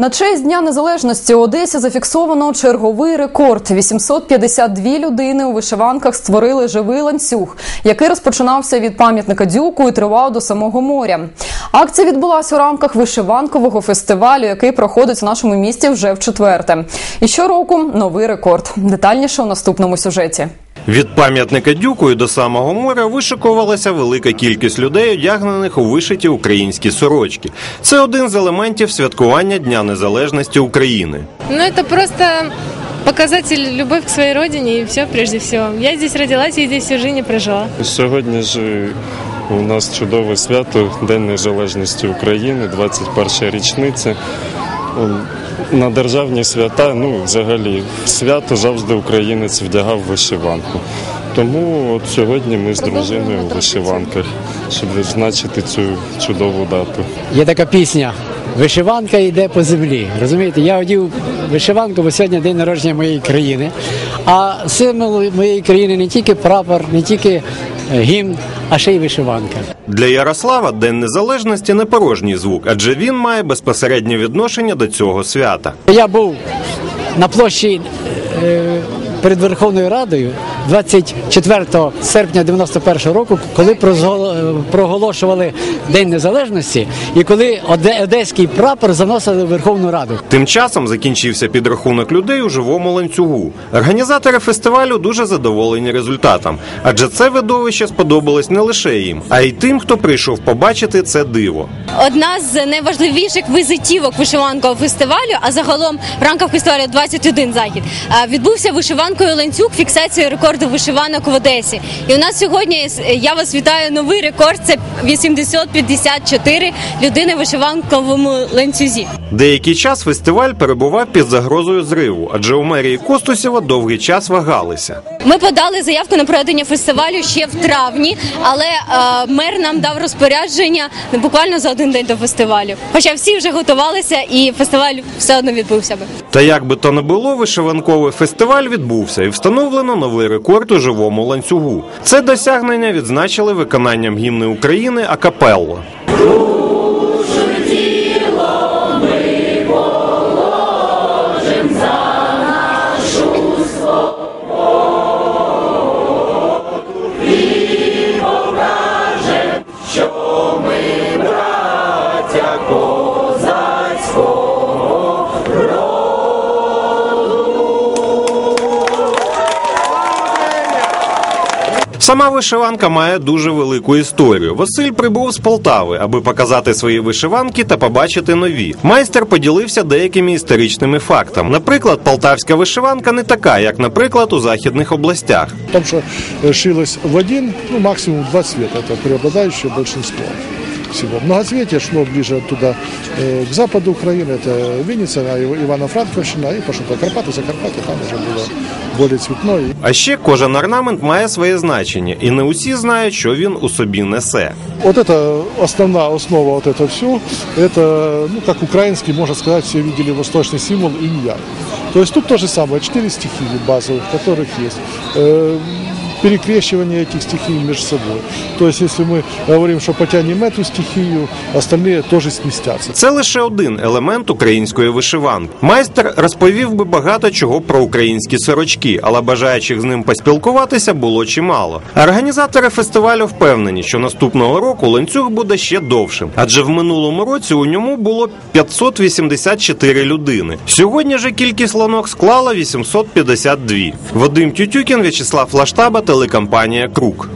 На честь Дня Незалежності у Одесі зафіксовано черговий рекорд. 852 людини у вишиванках створили живий ланцюг, який розпочинався від пам'ятника Дюку і тривав до самого моря. Акція відбулася у рамках вишиванкового фестивалю, який проходить в нашому місті вже в четверте. І щороку новий рекорд. Детальніше у наступному сюжеті. Від пам'ятника Дюку і до самого моря вишикувалася велика кількість людей, одягнених у вишиті українські сорочки. Це один з елементів святкування Дня Незалежності України. Ну, это просто показатель любовь к своей родине и все прежде всего. Я здесь родилась и здесь всю жизнь прожила. Сьогодні ж у нас чудове свято День Незалежності України, 21 річниця. На державні свята, ну взагалі, свято завжди українець вдягав вишиванку. Тому от сьогодні ми з дружиною у вишиванках, щоб відзначити цю чудову дату. Є така пісня Вишиванка йде по землі. Розумієте, я одів вишиванку, бо сьогодні день народження моєї країни. А символ моєї країни не тільки прапор, не тільки гімн, а ще й вишиванка. Для Ярослава День Незалежності не порожній звук, адже він має безпосереднє відношення до цього свята. Я був на площі е, перед Верховною Радою 24 серпня 91 року, коли проголошували День Незалежності, і коли оде- одеський прапор заносили в Верховну Раду. Тим часом закінчився підрахунок людей у живому ланцюгу. Організатори фестивалю дуже задоволені результатом, адже це видовище сподобалось не лише їм, а й тим, хто прийшов побачити це диво. одна з найважливіших візитівок вишиванкового фестивалю, а загалом в рамках фестивалю 21 захід, відбувся вишиванкою ланцюг фіксацією рекорду вишиванок в Одесі. І у нас сьогодні е, я вас вітаю. Новий рекорд це 854 людини в вишиванковому ланцюзі. Деякий час фестиваль перебував під загрозою зриву, адже у мерії Костусєва довгий час вагалися. Ми подали заявку на проведення фестивалю ще в травні, але е, мер нам дав розпорядження буквально за один день до фестивалю. Хоча всі вже готувалися, і фестиваль все одно відбувся би. Та як би то не було, вишиванковий фестиваль відбувся і встановлено новий рекорд у живому ланцюгу. Це досягнення відзначили виконанням гімни України акапелло. Сама вишиванка має дуже велику історію. Василь прибув з Полтави, аби показати свої вишиванки та побачити нові. Майстер поділився деякими історичними фактами. Наприклад, полтавська вишиванка не така, як, наприклад, у західних областях. Потому що шилось в один, ну максимум два цвета, це преобладаюче большинство всего. Многоцветие шло ближе туда, э, к западу Украины, это Винница, а Ив- Ивано-Франковщина, и пошло по Карпаты, за Карпаты, там уже было более цветное. А ще кожен орнамент має своє значення, і не усі знають, що він у собі несе. Вот это основная основа, вот это все, это, ну, как украинский, можно сказать, все видели восточный символ инь То есть тут то же самое, четыре стихии базовых, которых есть. Э, перекрещивание этих стихий между собой. То есть, если мы говорим, что потянем эту стихию, остальные тоже сместятся. Це лише один елемент української вишиванки. Майстер розповів би багато чого про українські сорочки, але бажаючих з ним поспілкуватися було чимало. Організатори фестивалю впевнені, що наступного року ланцюг буде ще довшим, адже в минулому році у ньому було 584 людини. Сьогодні же кількість ланок склала 852. Вадим Тютюкін, В'ячеслав Лаштаба, телекомпанія Крук.